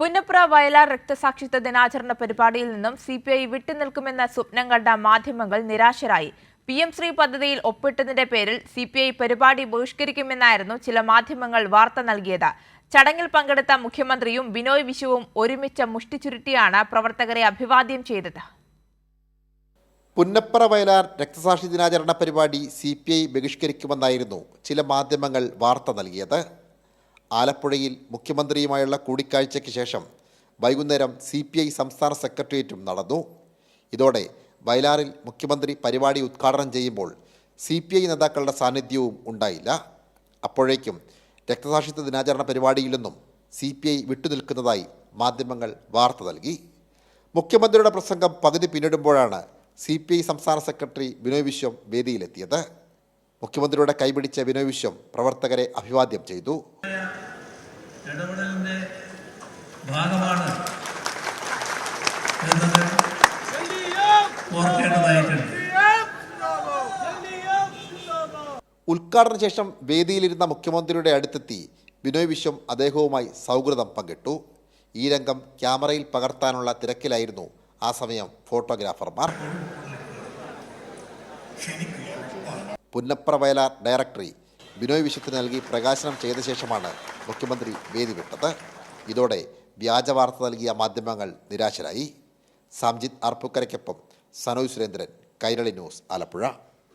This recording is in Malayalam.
പുന്നപ്ര വയലാർ രക്തസാക്ഷിത്വ ദിനാചരണ പരിപാടിയിൽ നിന്നും സി പി ഐ വിട്ടുനിൽക്കുമെന്ന സ്വപ്നം കണ്ട മാധ്യമങ്ങൾ നിരാശരായി. പി എം ശ്രീ പദ്ധതിയിൽ ഒപ്പിട്ടതിന്റെ പേരിൽ സി പി ഐ പരിപാടി ബഹിഷ്കരിക്കുമെന്നായിരുന്നു ചില മാധ്യമങ്ങൾ വാർത്ത നൽകിയത്. ചടങ്ങിൽ പങ്കെടുത്ത മുഖ്യമന്ത്രിയും ബിനോയ് വിശുവും ഒരുമിച്ച് മുഷ്ടിച്ചുരുട്ടിയാണ് പ്രവർത്തകരെ അഭിവാദ്യം ചെയ്തത്. പുന്നപ്ര വയലാർ രക്തസാക്ഷി ദിനാചരണ പരിപാടി സി ബഹിഷ്കരിക്കുമെന്നായിരുന്നു ചില മാധ്യമങ്ങൾ വാർത്ത നൽകിയത്. ആലപ്പുഴയിൽ മുഖ്യമന്ത്രിയുമായുള്ള കൂടിക്കാഴ്ചയ്ക്ക് ശേഷം വൈകുന്നേരം സി പി ഐ സംസ്ഥാന സെക്രട്ടേറിയറ്റും നടന്നു. ഇതോടെ വയലാറിൽ മുഖ്യമന്ത്രി പരിപാടി ഉദ്ഘാടനം ചെയ്യുമ്പോൾ സി പി ഐ നേതാക്കളുടെ സാന്നിധ്യവും ഉണ്ടായില്ല. അപ്പോഴേക്കും രക്തസാക്ഷിത്വ ദിനാചരണ പരിപാടിയിൽ നിന്നും സി പി ഐ വിട്ടുനിൽക്കുന്നതായി മാധ്യമങ്ങൾ വാർത്ത നൽകി. മുഖ്യമന്ത്രിയുടെ പ്രസംഗം പകുതി പിന്നിടുമ്പോഴാണ് സി പി ഐ സംസ്ഥാന സെക്രട്ടറി ബിനോയ് വിശ്വം വേദിയിലെത്തിയത്. മുഖ്യമന്ത്രിയുടെ കൈപിടിച്ച ബിനോയ് വിശ്വം പ്രവർത്തകരെ അഭിവാദ്യം ചെയ്തു. ഓർക്കേണ്ടതായിട്ടുണ്ട്. ഉദ്ഘാടന ശേഷം വേദിയിലിരുന്ന മുഖ്യമന്ത്രിയുടെ അടുത്തെത്തി ബിനോയ് വിശ്വം അദ്ദേഹവുമായി സൗഹൃദം പങ്കിട്ടു. ഈ രംഗം ക്യാമറയിൽ പകർത്താനുള്ള തിരക്കിലായിരുന്നു ആ സമയം ഫോട്ടോഗ്രാഫർമാർ. പുന്നപ്ര വയലാർ ഡയറക്ടറി ബിനോയ് വിശ്വത്തിന് നൽകി പ്രകാശനം ചെയ്ത ശേഷമാണ് മുഖ്യമന്ത്രി വേദി വിട്ടത്. ഇതോടെ വ്യാജ വാർത്ത നൽകിയ മാധ്യമങ്ങൾ നിരാശരായി. സാംജിത് അർപ്പുക്കരയ്ക്കൊപ്പം സനോജ് സുരേന്ദ്രൻ കൈരളി ന്യൂസ് ആലപ്പുഴ.